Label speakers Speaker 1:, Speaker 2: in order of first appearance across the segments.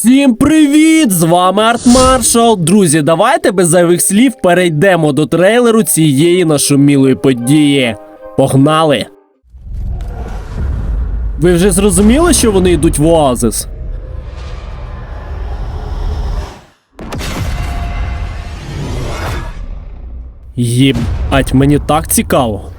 Speaker 1: Всім привіт! З вами Арт Маршал. Друзі, давайте без зайвих слів перейдемо до трейлеру цієї нашумілої події. Погнали! Ви вже зрозуміли, що вони йдуть в Оазис? Єбать, мені так цікаво.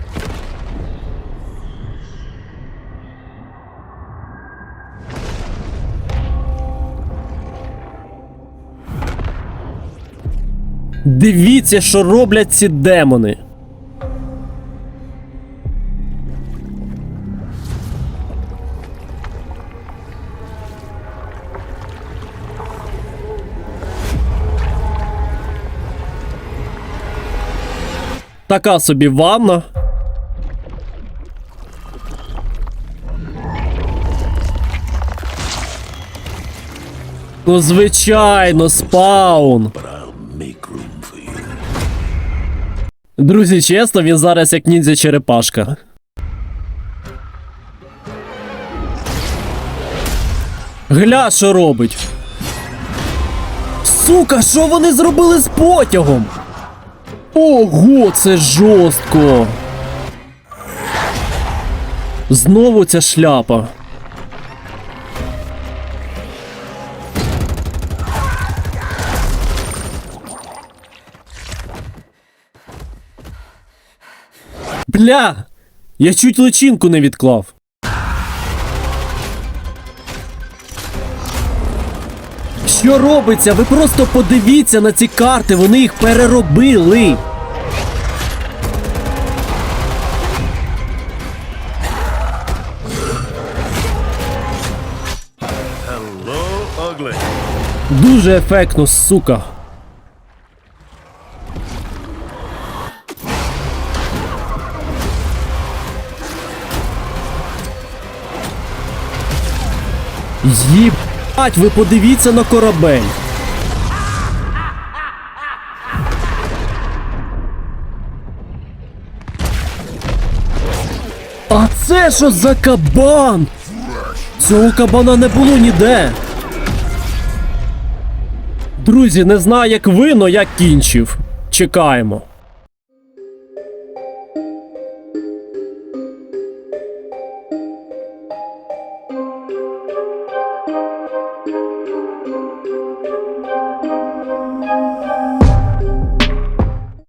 Speaker 1: Дивіться, що роблять ці демони. Така собі ванна. Ну, звичайно, спаун. Друзі, чесно, він зараз як ніндзя черепашка. Гля, що робить. Сука, що вони зробили з потягом? Ого, це жорстко. Знову ця шляпа. Бля! Я чуть личинку не відклав. Що робиться? Ви просто подивіться на ці карти, вони їх переробили. Дуже ефектно, сука. Єбать, ви подивіться на корабель. А це що за кабан? Цього кабана не було ніде. Друзі, не знаю, як ви, но я кінчив. Чекаємо.